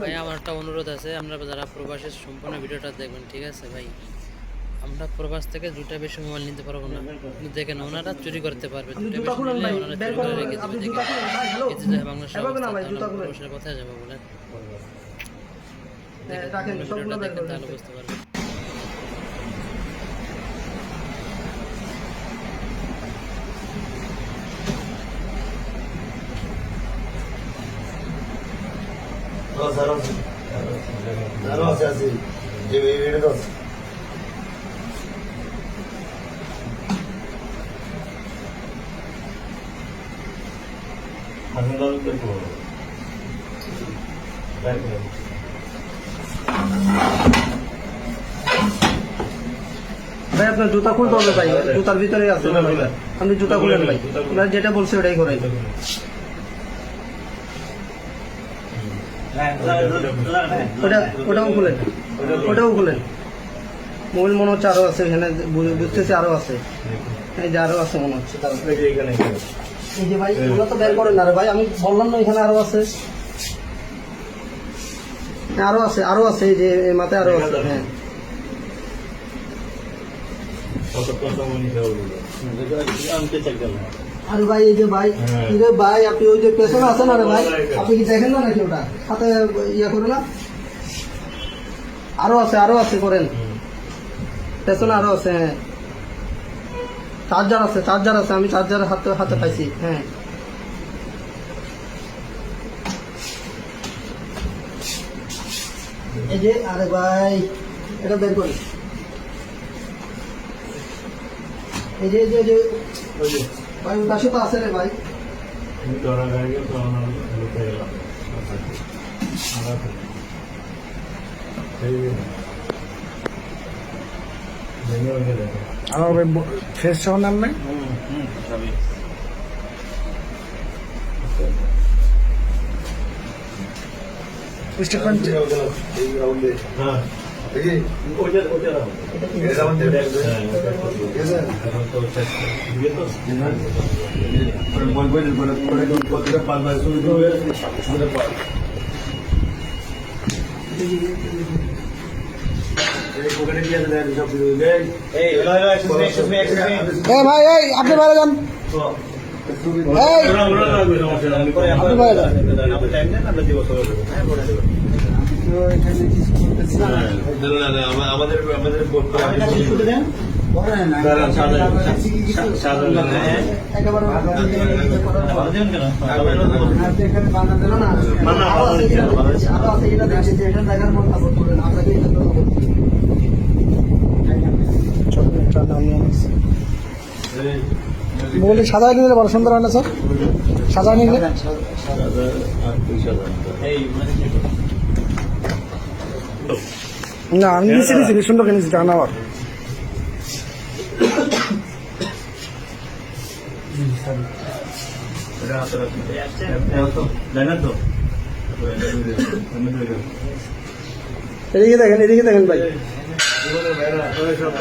ভাই আমার একটা অনুরোধ আছে। আমরা যারা প্রবাসের সম্পূর্ণ ভিডিওটা দেখবেন ঠিক আছে ভাই? আমরা প্রবাস থেকে দুটা বেশি মোবাইল নিতে পারব না। দেখেন ওনারা চুরি করতে পারবে। দুটা বেশি ওনারা চুরি করে রেখে দিবে কোথায় যাব বলেন। হ্যাঁ, ভিডিওটা দেখেন তাহলে বুঝতে পারবেন। আপনার জুতা খুলতে হবে ভাই। জুতার ভিতরে আছে। আপনি জুতা খুলেন ভাই ওনারা যেটা বলছে ওটাই করাই। ওটা ওটাও খুলেন। ওটাও খুলেন। মোবাইল মনে হচ্ছে আরও আছে এখানে বুঝতেছি আরও আছে। এই যে আরও আছে মনে হচ্ছে। এই যে ভাই ওগুলো তো বের করেন না রে ভাই আমি বললাম না এখানে আরও আছে। হ্যাঁ, আরও আছে আরও আছে এই যে মাথায় আরও আছে হ্যাঁ। আরে ভাই এই যে ভাই হ্যাঁ। রে ভাই আপনি ওই যে পেছনে আছেন না রে ভাই আপনি কি দেখেন না নাকি ওটা? হাতে ইয়ে করে না? আরও আছে আরও আছে করেন। পেছনে আরও আছে হ্যাঁ। চার্জার আছে চার্জার আছে আমি চার্জার হাতে হাতে পাইছি হ্যাঁ। এই যে আরে ভাই এটা বের করি এই যে এই যে- এই যে। ভাই পাশে তো আছে রে ভাই। আমার ফেস সহ নাম নাই স্টেটমেন্ট এই রাউন্ডে দেখি। এটা আমাদের ঠিক আছে বল ভাই এই আপনি বাইরে যান আপনি বাইরে যান আমাদের আমাদের বলি সাজায় নিলে বড় সুন্দর হয় না স্যার? সাজায় নিলে? না আমি নিচে নিচে সুন্দর নিচে টানা এদিকে দেখেন এদিকে দেখেন ভাই। সব